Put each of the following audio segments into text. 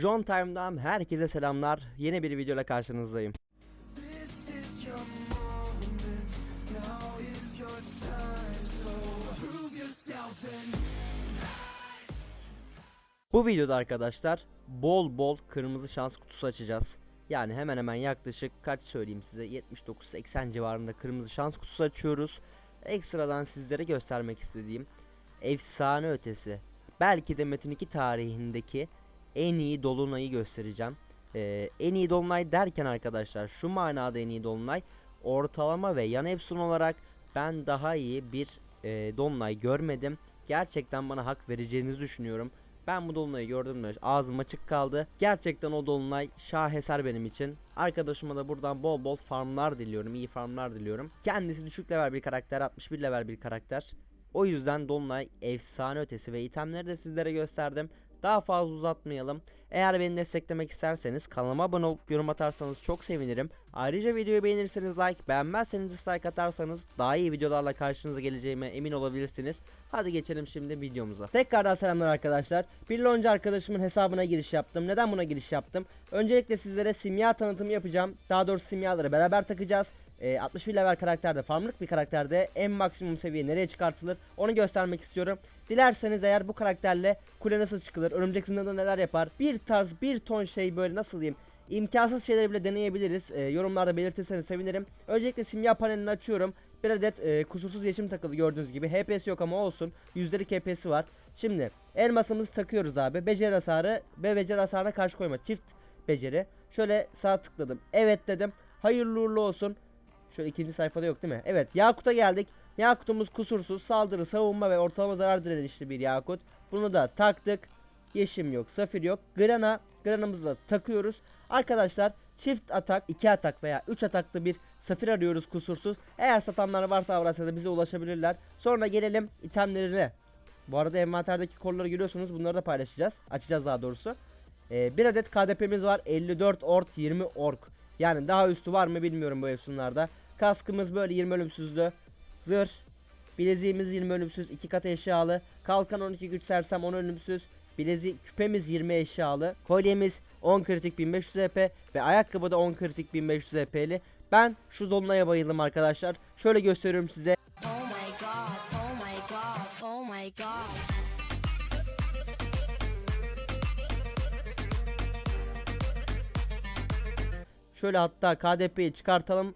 John Time'dan herkese selamlar. Yeni bir videoyla karşınızdayım. Bu videoda arkadaşlar bol bol kırmızı şans kutusu açacağız. Yani hemen hemen yaklaşık kaç söyleyeyim size 79-80 civarında kırmızı şans kutusu açıyoruz. Ekstradan sizlere göstermek istediğim efsane ötesi. Belki de Metin 2 tarihindeki en iyi dolunayı göstereceğim. Ee, en iyi dolunay derken arkadaşlar şu manada en iyi dolunay ortalama ve yan efsun olarak ben daha iyi bir e, dolunay görmedim. Gerçekten bana hak vereceğinizi düşünüyorum. Ben bu dolunayı gördüğümde ağzım açık kaldı. Gerçekten o dolunay şaheser benim için. Arkadaşıma da buradan bol bol farmlar diliyorum. iyi farmlar diliyorum. Kendisi düşük level bir karakter, 61 level bir karakter. O yüzden dolunay efsane ötesi ve itemleri de sizlere gösterdim. Daha fazla uzatmayalım. Eğer beni desteklemek isterseniz kanalıma abone olup yorum atarsanız çok sevinirim. Ayrıca videoyu beğenirseniz like, beğenmezseniz dislike atarsanız daha iyi videolarla karşınıza geleceğime emin olabilirsiniz. Hadi geçelim şimdi videomuza. Tekrardan selamlar arkadaşlar. Bir önce arkadaşımın hesabına giriş yaptım. Neden buna giriş yaptım? Öncelikle sizlere simya tanıtımı yapacağım. Daha doğrusu simyaları beraber takacağız. Ee, 61 level karakterde, farmlık bir karakterde en maksimum seviye nereye çıkartılır onu göstermek istiyorum. Dilerseniz eğer bu karakterle kule nasıl çıkılır, örümcek zindanında neler yapar, bir tarz bir ton şey böyle nasıl diyeyim imkansız şeyleri bile deneyebiliriz. Ee, yorumlarda belirtirseniz sevinirim. Öncelikle simya panelini açıyorum. Bir adet e, kusursuz yeşim takılı gördüğünüz gibi. HP yok ama olsun. Yüzdelik HP'si var. Şimdi elmasımızı takıyoruz abi. Beceri hasarı ve beceri hasarına karşı koyma. Çift beceri. Şöyle sağ tıkladım. Evet dedim. Hayırlı uğurlu olsun. Şöyle ikinci sayfada yok değil mi? Evet Yakut'a geldik. Yakut'umuz kusursuz saldırı, savunma ve ortalama zarar direnişli bir Yakut. Bunu da taktık. Yeşim yok, safir yok. Grana, Grana'mızı da takıyoruz. Arkadaşlar çift atak, iki atak veya üç ataklı bir safir arıyoruz kusursuz. Eğer satanlar varsa Avrasya'da bize ulaşabilirler. Sonra gelelim itemlerine. Bu arada envanterdeki kolları görüyorsunuz. Bunları da paylaşacağız. Açacağız daha doğrusu. Ee, bir adet KDP'miz var. 54 ork, 20 ork. Yani daha üstü var mı bilmiyorum bu efsunlarda. Kaskımız böyle 20 ölümsüzlü. Zırh. Bileziğimiz 20 ölümsüz. 2 kat eşyalı. Kalkan 12 güç sersem 10 ölümsüz. Bilezik küpemiz 20 eşyalı. Kolyemiz 10 kritik 1500 EP ve ayakkabı da 10 kritik 1500 EP'li. Ben şu dolunaya bayıldım arkadaşlar. Şöyle gösteriyorum size. Oh my god, oh my god, oh my god. Şöyle hatta KDP'yi çıkartalım.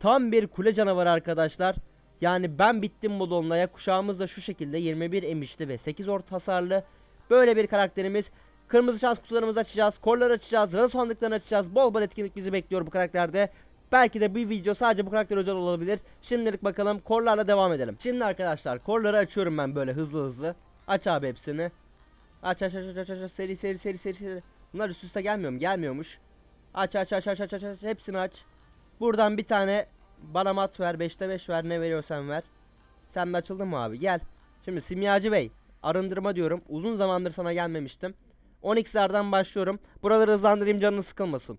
Tam bir kule canavarı arkadaşlar. Yani ben bittim bu dolunaya. Kuşağımız da şu şekilde 21 emişli ve 8 orta hasarlı. Böyle bir karakterimiz. Kırmızı şans kutularımızı açacağız. Korları açacağız. Rana sandıklarını açacağız. Bol bol etkinlik bizi bekliyor bu karakterde. Belki de bir video sadece bu karakter özel olabilir. Şimdilik bakalım korlarla devam edelim. Şimdi arkadaşlar korları açıyorum ben böyle hızlı hızlı. Aç abi hepsini. Aç aç aç aç aç aç seri seri seri seri seri. Bunlar üst üste gelmiyor mu? Gelmiyormuş. Aç aç aç aç aç aç aç hepsini aç. Buradan bir tane bana mat ver 5'te 5 ver ne veriyorsan ver. Sen de açıldın mı abi gel. Şimdi Simyacı Bey arındırma diyorum. Uzun zamandır sana gelmemiştim. 10x'lerden başlıyorum. Buraları hızlandırayım canını sıkılmasın.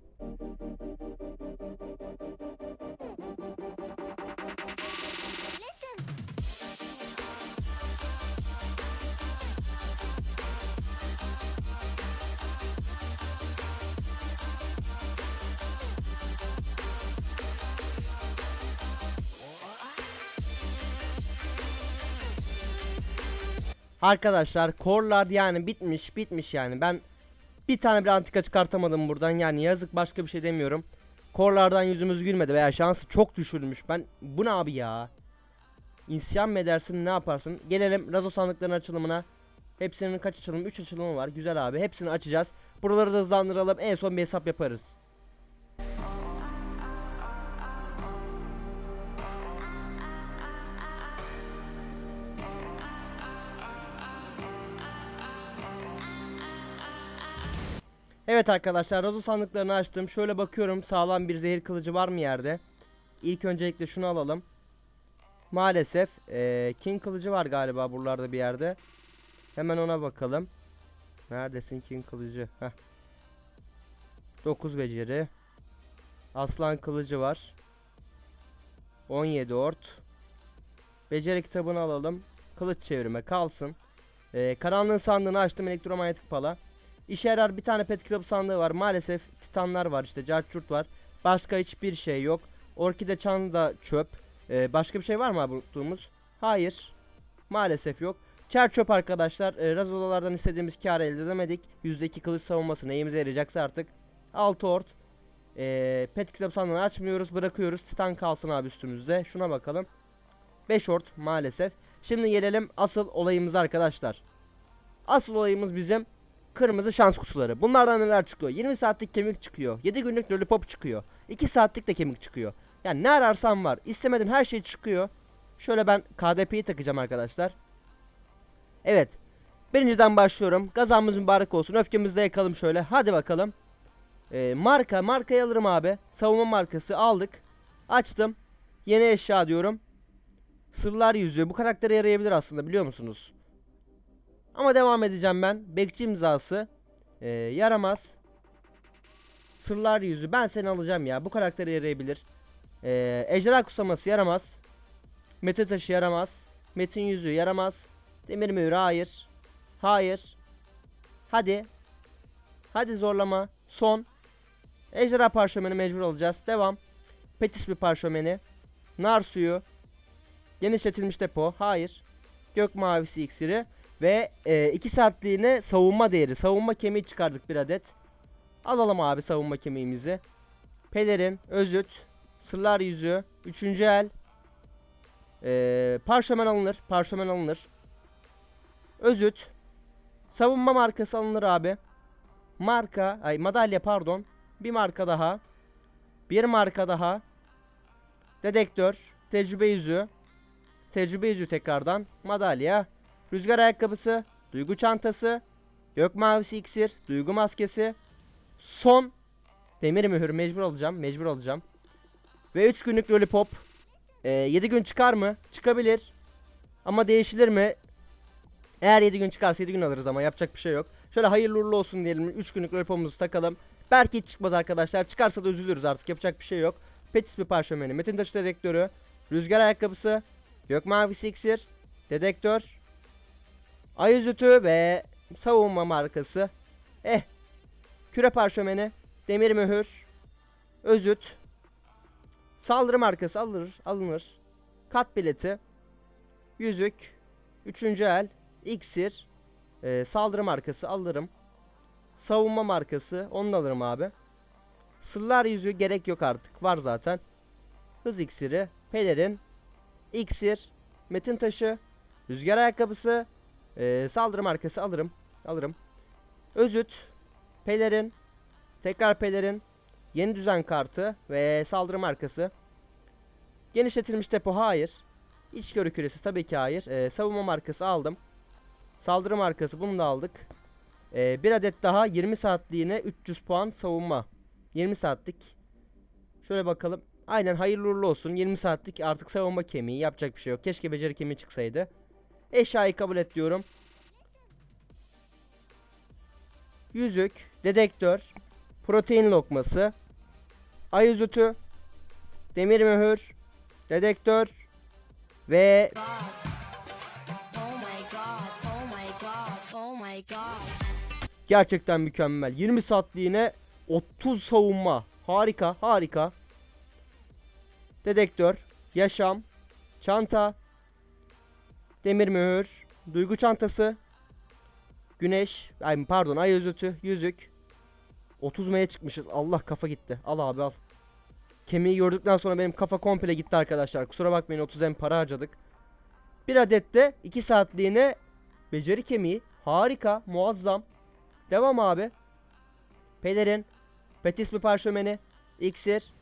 Arkadaşlar korlar yani bitmiş bitmiş yani ben bir tane bir antika çıkartamadım buradan yani yazık başka bir şey demiyorum. Korlardan yüzümüz gülmedi veya şansı çok düşürmüş. Ben bu ne abi ya? İsyan mı edersin ne yaparsın? Gelelim Razo sandıklarının açılımına. Hepsinin kaç açılımı? 3 açılımı var. Güzel abi. Hepsini açacağız. Buraları da hızlandıralım. En son bir hesap yaparız. Evet arkadaşlar Razo sandıklarını açtım. Şöyle bakıyorum sağlam bir zehir kılıcı var mı yerde? İlk öncelikle şunu alalım. Maalesef eee, King kılıcı var galiba buralarda bir yerde. Hemen ona bakalım. Neredesin King kılıcı? Heh. 9 beceri. Aslan kılıcı var. 17 ort. Beceri kitabını alalım. Kılıç çevirme kalsın. Eee karanlığın sandığını açtım elektromanyetik pala. İşe yarar bir tane pet sandığı var. Maalesef titanlar var işte carçurt var. Başka hiçbir şey yok. Orkide çan da çöp. Ee, başka bir şey var mı abi unuttuğumuz? Hayır. Maalesef yok. Çer çöp arkadaşlar. E, Razolalardan istediğimiz kar elde edemedik. %2 kılıç savunması neyimize yarayacaksa artık. 6 ort. E, pet kitap sandığını açmıyoruz bırakıyoruz. Titan kalsın abi üstümüzde. Şuna bakalım. 5 ort maalesef. Şimdi gelelim asıl olayımıza arkadaşlar. Asıl olayımız bizim kırmızı şans kutuları. Bunlardan neler çıkıyor? 20 saatlik kemik çıkıyor. 7 günlük lollipop çıkıyor. 2 saatlik de kemik çıkıyor. Yani ne ararsan var. İstemediğin her şey çıkıyor. Şöyle ben KDP'yi takacağım arkadaşlar. Evet. Birinciden başlıyorum. Gazamız mübarek olsun. Öfkemizi de yakalım şöyle. Hadi bakalım. Ee, marka. Markayı alırım abi. Savunma markası aldık. Açtım. Yeni eşya diyorum. Sırlar yüzüğü. Bu karaktere yarayabilir aslında biliyor musunuz? Ama devam edeceğim ben. Bekçi imzası. Ee, yaramaz. Sırlar yüzü. Ben seni alacağım ya. Bu karaktere yarayabilir. Ee, ejderha kusaması yaramaz. Mete taşı yaramaz. Metin yüzüğü yaramaz. Demir mühürü hayır. Hayır. Hadi. Hadi zorlama. Son. Ejderha parşömeni mecbur olacağız. Devam. Petis bir parşömeni. Nar suyu. Genişletilmiş depo. Hayır. Gök mavisi iksiri. Ve 2 saatliğine savunma değeri. Savunma kemiği çıkardık bir adet. Alalım abi savunma kemiğimizi. Pelerin, özüt, sırlar yüzüğü, üçüncü el. Ee, parşömen alınır. Parşömen alınır. Özüt. Savunma markası alınır abi. Marka, ay madalya pardon. Bir marka daha. Bir marka daha. Dedektör, tecrübe yüzüğü. Tecrübe yüzüğü tekrardan. Madalya. Rüzgar ayakkabısı, duygu çantası, gök mavisi iksir, duygu maskesi. Son demir mühür mecbur alacağım, mecbur alacağım. Ve 3 günlük lollipop. 7 gün çıkar mı? Çıkabilir. Ama değişilir mi? Eğer 7 gün çıkarsa 7 gün alırız ama yapacak bir şey yok. Şöyle hayırlı uğurlu olsun diyelim. 3 günlük lollipopumuzu takalım. Belki hiç çıkmaz arkadaşlar. Çıkarsa da üzülürüz artık. Yapacak bir şey yok. Petis bir parşömeni. Metin taşı dedektörü. Rüzgar ayakkabısı. Gök mavisi iksir. Dedektör. Ay yüzütü ve savunma markası. Eh. Küre parşömeni. Demir mühür. Özüt. Saldırı markası alınır. alınır. Kat bileti. Yüzük. Üçüncü el. İksir. Ee, saldırı markası alırım. Savunma markası. Onu da alırım abi. Sırlar yüzüğü gerek yok artık. Var zaten. Hız iksiri. Pelerin. İksir. Metin taşı. Rüzgar ayakkabısı. Ee, saldırı markası alırım. Alırım. Özüt. Pelerin. Tekrar pelerin. Yeni düzen kartı ve saldırı markası. Genişletilmiş depo hayır. İçgörü küresi tabii ki hayır. Ee, savunma markası aldım. Saldırı markası bunu da aldık. Ee, bir adet daha 20 saatliğine 300 puan savunma. 20 saatlik. Şöyle bakalım. Aynen hayırlı uğurlu olsun. 20 saatlik artık savunma kemiği. Yapacak bir şey yok. Keşke beceri kemiği çıksaydı. Eşyayı kabul et diyorum. Yüzük, dedektör, protein lokması, ay yüzütü, demir mühür, dedektör ve gerçekten mükemmel. 20 saatliğine 30 savunma. Harika, harika. Dedektör, yaşam, çanta, demir mühür, duygu çantası, güneş, ay pardon ay yüzütü, yüzük. 30 M'ye çıkmışız. Allah kafa gitti. Al abi al. Kemiği gördükten sonra benim kafa komple gitti arkadaşlar. Kusura bakmayın 30 M para harcadık. Bir adet de 2 saatliğine beceri kemiği. Harika, muazzam. Devam abi. Pelerin, Petis bir parşömeni, iksir,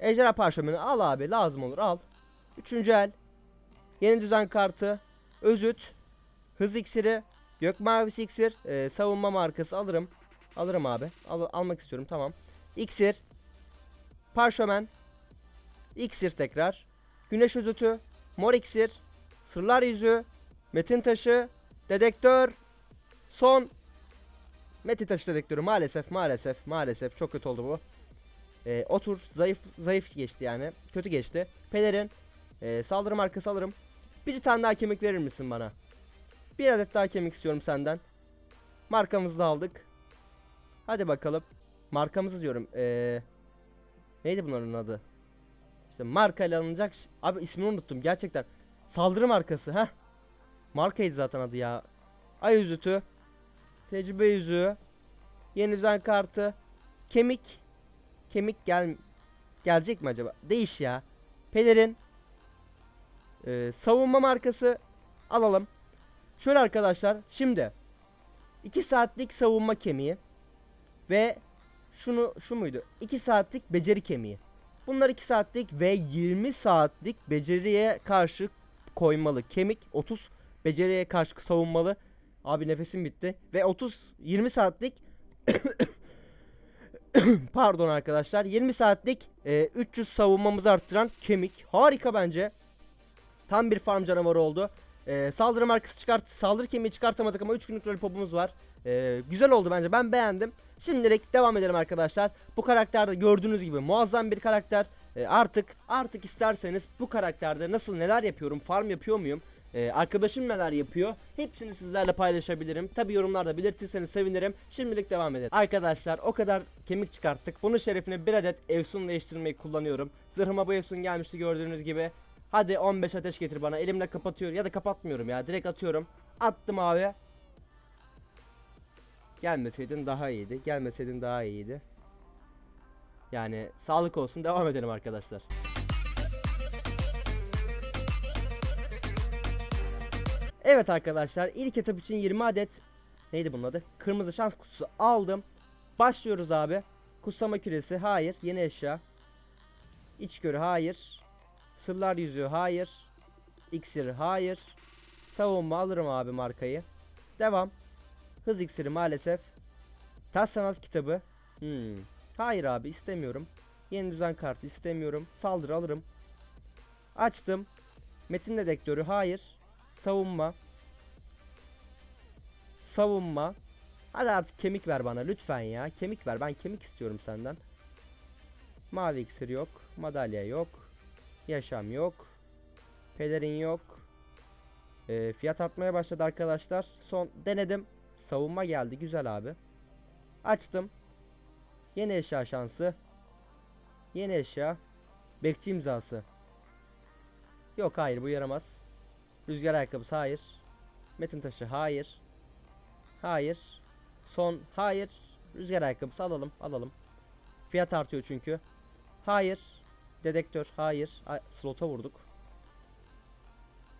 ejderha parşömeni al abi lazım olur al. Üçüncü el, yeni düzen kartı, özüt, hız iksiri, gök mavisi iksir, e, savunma markası alırım. Alırım abi. Al, almak istiyorum tamam. İksir, parşömen, iksir tekrar, güneş özütü, mor iksir, sırlar yüzü, metin taşı, dedektör, son Metin taşı dedektörü maalesef maalesef maalesef çok kötü oldu bu. Ee, otur zayıf zayıf geçti yani kötü geçti. Pelerin ee, saldırı markası alırım. Bir tane daha kemik verir misin bana? Bir adet daha kemik istiyorum senden. Markamızı da aldık. Hadi bakalım. Markamızı diyorum. Ee, neydi bunların adı? İşte marka ile alınacak. Abi ismini unuttum gerçekten. Saldırı markası ha. Markaydı zaten adı ya. Ay yüzütü. Tecrübe yüzüğü. Yeni düzen kartı. Kemik. Kemik gel gelecek mi acaba? Değiş ya. Pelerin. Ee, savunma markası alalım. Şöyle arkadaşlar şimdi 2 saatlik savunma kemiği ve şunu şu muydu? 2 saatlik beceri kemiği. Bunlar 2 saatlik ve 20 saatlik beceriye karşı koymalı. Kemik 30 beceriye karşı savunmalı. Abi nefesim bitti. Ve 30 20 saatlik pardon arkadaşlar 20 saatlik e, 300 savunmamızı arttıran kemik. Harika bence. Tam bir farm canavarı oldu. E, saldırı markası çıkart saldırı kemiği çıkartamadık ama 3 günlük lollipopumuz var. E, güzel oldu bence. Ben beğendim. Şimdilik devam edelim arkadaşlar. Bu karakterde gördüğünüz gibi muazzam bir karakter. E, artık artık isterseniz bu karakterde nasıl neler yapıyorum, farm yapıyor muyum? e, arkadaşım neler yapıyor? Hepsini sizlerle paylaşabilirim. Tabi yorumlarda belirtirseniz sevinirim. Şimdilik devam edelim. Arkadaşlar o kadar kemik çıkarttık. Bunun şerefine bir adet Efsun değiştirmeyi kullanıyorum. Zırhıma bu Efsun gelmişti gördüğünüz gibi. Hadi 15 ateş getir bana. Elimle kapatıyor ya da kapatmıyorum ya. Direkt atıyorum. Attım abi. Gelmeseydin daha iyiydi. Gelmeseydin daha iyiydi. Yani sağlık olsun devam edelim arkadaşlar. Evet arkadaşlar ilk etap için 20 adet neydi bunun adı? Kırmızı şans kutusu aldım. Başlıyoruz abi. Kutsama küresi hayır. Yeni eşya. İçgörü hayır. Sırlar yüzüğü hayır. İksir hayır. Savunma alırım abi markayı. Devam. Hız iksiri maalesef. Ters sanat kitabı. Hmm. Hayır abi istemiyorum. Yeni düzen kartı istemiyorum. Saldırı alırım. Açtım. Metin dedektörü hayır. Savunma. Savunma. Hadi artık kemik ver bana lütfen ya. Kemik ver. Ben kemik istiyorum senden. Mavi iksir yok. Madalya yok. Yaşam yok. Pelerin yok. Ee, fiyat artmaya başladı arkadaşlar. Son denedim. Savunma geldi. Güzel abi. Açtım. Yeni eşya şansı. Yeni eşya. Bekçi imzası. Yok hayır bu yaramaz. Rüzgar ayakkabısı hayır. Metin taşı hayır. Hayır. Son hayır. Rüzgar ayakkabısı alalım alalım. Fiyat artıyor çünkü. Hayır. Dedektör hayır. Ay, slota vurduk.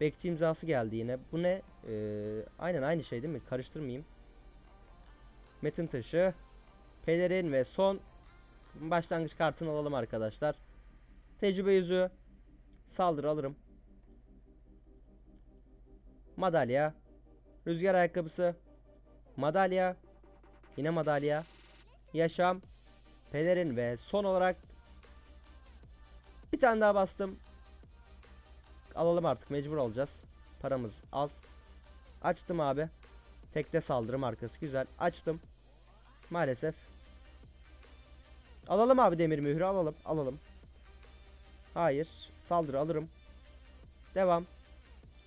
Bekçi imzası geldi yine. Bu ne? Ee, aynen aynı şey değil mi? Karıştırmayayım. Metin taşı. Pelerin ve son başlangıç kartını alalım arkadaşlar. Tecrübe yüzüğü. Saldırı alırım. Madalya. Rüzgar ayakkabısı. Madalya. Yine madalya. Yaşam. Pelerin ve son olarak bir tane daha bastım. Alalım artık mecbur olacağız. Paramız az. Açtım abi. Tekte saldırı markası güzel. Açtım. Maalesef. Alalım abi demir mührü alalım. Alalım. Hayır. Saldırı alırım. Devam.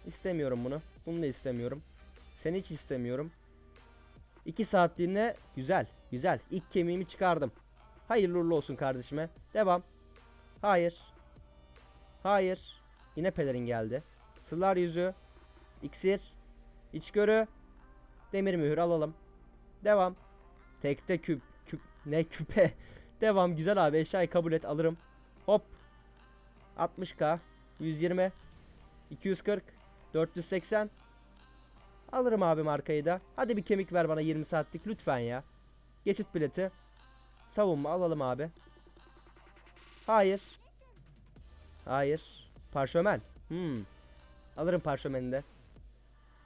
İstemiyorum bunu. Bunu da istemiyorum. Seni hiç istemiyorum. 2 saatliğine güzel. Güzel. İlk kemiğimi çıkardım. Hayırlı uğurlu olsun kardeşime. Devam. Hayır. Hayır. Yine pelerin geldi. Sırlar yüzü. İksir. İçgörü. Demir mühür alalım. Devam. Tekte küp. Küp. Ne küpe. Devam. Güzel abi. Eşyayı kabul et. Alırım. Hop. 60k. 120. 240. 480. Alırım abi markayı da. Hadi bir kemik ver bana 20 saatlik lütfen ya. Geçit bileti. Savunma alalım abi. Hayır. Hayır. Parşömen. Hmm. Alırım parşömeni de.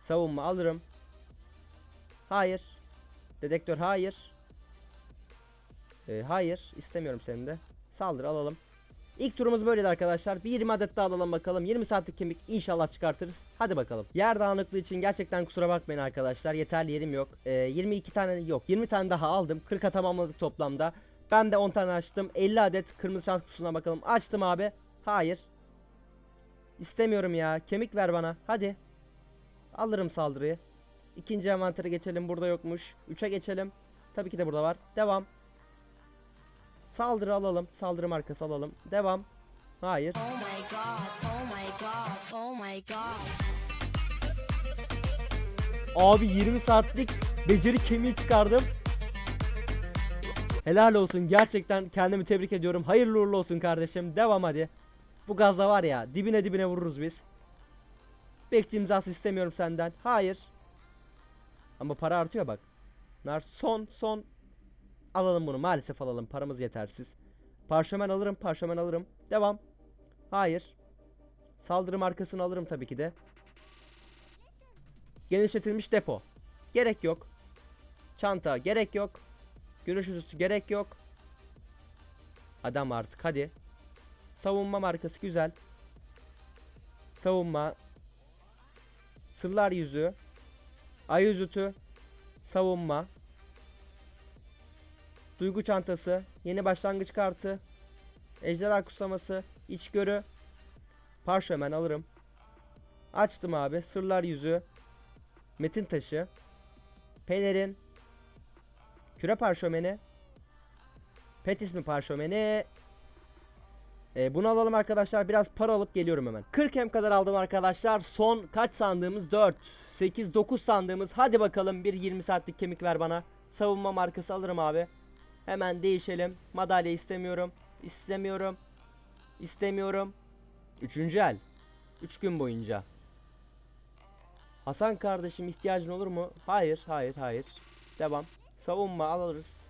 Savunma alırım. Hayır. Dedektör hayır. Ee, hayır. istemiyorum seni de. Saldır alalım. İlk turumuz böyleydi arkadaşlar. Bir 20 adet daha alalım bakalım. 20 saatlik kemik inşallah çıkartırız. Hadi bakalım. Yer dağınıklığı için gerçekten kusura bakmayın arkadaşlar. Yeterli yerim yok. Ee, 22 tane yok. 20 tane daha aldım. 40'a tamamladık toplamda. Ben de 10 tane açtım. 50 adet kırmızı şans kutusuna bakalım. Açtım abi. Hayır. İstemiyorum ya. Kemik ver bana. Hadi. Alırım saldırıyı. İkinci envantere geçelim. Burada yokmuş. 3'e geçelim. Tabii ki de burada var. Devam. Saldırı alalım. Saldırı markası alalım. Devam. Hayır. Oh my god, oh my god, oh my god. Abi 20 saatlik beceri kemiği çıkardım. Helal olsun. Gerçekten kendimi tebrik ediyorum. Hayırlı uğurlu olsun kardeşim. Devam hadi. Bu gazla var ya dibine dibine vururuz biz. Bekçi imzası istemiyorum senden. Hayır. Ama para artıyor bak. Nar son son. Alalım bunu maalesef alalım. Paramız yetersiz. Parşömen alırım parşömen alırım. Devam. Hayır. Saldırı markasını alırım tabii ki de. Genişletilmiş depo. Gerek yok. Çanta gerek yok. Görüş üstü gerek yok. Adam artık hadi. Savunma markası güzel. Savunma. Sırlar yüzü. Ay yüzütü. Savunma. Duygu çantası. Yeni başlangıç kartı. Ejderha kutsaması. içgörü. Parşömen alırım. Açtım abi. Sırlar yüzü. Metin taşı. Pelerin. Küre parşömeni. Pet ismi parşömeni. Ee, bunu alalım arkadaşlar. Biraz para alıp geliyorum hemen. 40 hem kadar aldım arkadaşlar. Son kaç sandığımız? 4, 8, 9 sandığımız. Hadi bakalım bir 20 saatlik kemik ver bana. Savunma markası alırım abi. Hemen değişelim. Madalya istemiyorum. İstemiyorum. İstemiyorum. Üçüncü el. 3 gün boyunca. Hasan kardeşim ihtiyacın olur mu? Hayır, hayır, hayır. Devam. Savunma alırız.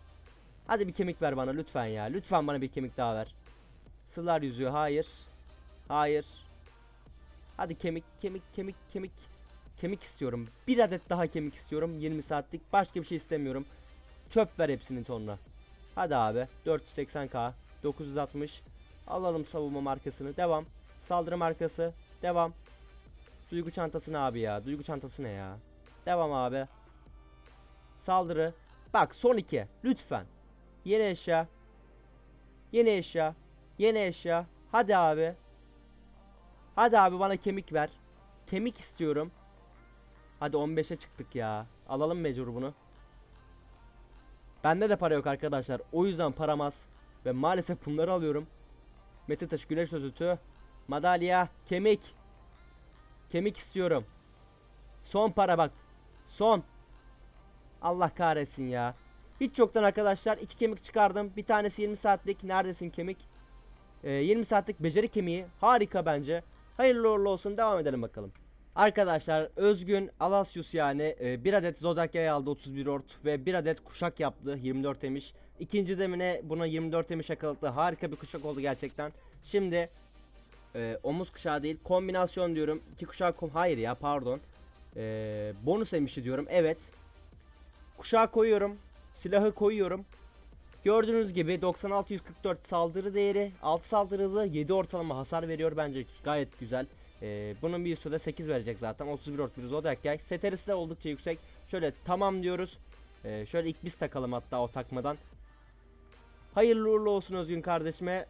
Hadi bir kemik ver bana lütfen ya. Lütfen bana bir kemik daha ver. Sılar yüzüğü hayır. Hayır. Hadi kemik, kemik, kemik, kemik. Kemik istiyorum. Bir adet daha kemik istiyorum. 20 saatlik. Başka bir şey istemiyorum. Çöp ver hepsini tonla. Hadi abi. 480k. 960. Alalım savunma markasını. Devam. Saldırı markası. Devam. Duygu çantası ne abi ya? Duygu çantası ne ya? Devam abi. Saldırı. Bak son iki. Lütfen. Yeni eşya. Yeni eşya. Yeni eşya. Hadi abi. Hadi abi bana kemik ver. Kemik istiyorum. Hadi 15'e çıktık ya. Alalım mecbur bunu. Bende de para yok arkadaşlar. O yüzden param az. Ve maalesef bunları alıyorum. Metin taşı güneş özütü. Madalya. Kemik. Kemik istiyorum. Son para bak. Son. Allah kahretsin ya. Hiç yoktan arkadaşlar iki kemik çıkardım. Bir tanesi 20 saatlik. Neredesin kemik? Ee, 20 saatlik beceri kemiği. Harika bence. Hayırlı uğurlu olsun. Devam edelim bakalım. Arkadaşlar Özgün Alasyus yani e, bir adet Zodak yay aldı 31 ort ve bir adet kuşak yaptı 24 emiş. İkinci demine buna 24 emiş yakalattı. Harika bir kuşak oldu gerçekten. Şimdi e, omuz kuşağı değil kombinasyon diyorum. İki kuşak kom hayır ya pardon. E, bonus emişi diyorum. Evet. Kuşağı koyuyorum. Silahı koyuyorum. Gördüğünüz gibi 96-144 saldırı değeri, 6 saldırı hızı, 7 ortalama hasar veriyor bence gayet güzel. Ee, bunun bir üstü de 8 verecek zaten. 31 ort bir Zodiac yay. Seterisi de oldukça yüksek. Şöyle tamam diyoruz. Ee, şöyle ilk biz takalım hatta o takmadan. Hayırlı uğurlu olsun Özgün kardeşime.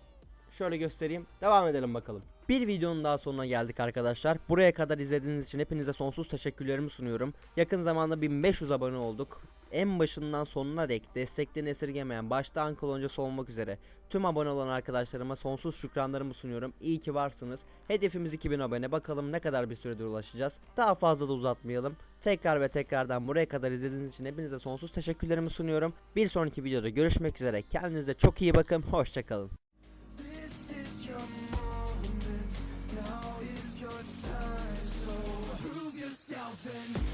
Şöyle göstereyim. Devam edelim bakalım. Bir videonun daha sonuna geldik arkadaşlar. Buraya kadar izlediğiniz için hepinize sonsuz teşekkürlerimi sunuyorum. Yakın zamanda 1500 abone olduk. En başından sonuna dek desteklerini esirgemeyen başta Uncle öncesi olmak üzere tüm abone olan arkadaşlarıma sonsuz şükranlarımı sunuyorum. İyi ki varsınız. Hedefimiz 2000 abone. Bakalım ne kadar bir süredir ulaşacağız. Daha fazla da uzatmayalım. Tekrar ve tekrardan buraya kadar izlediğiniz için hepinize sonsuz teşekkürlerimi sunuyorum. Bir sonraki videoda görüşmek üzere. Kendinize çok iyi bakın. Hoşçakalın. Yourself and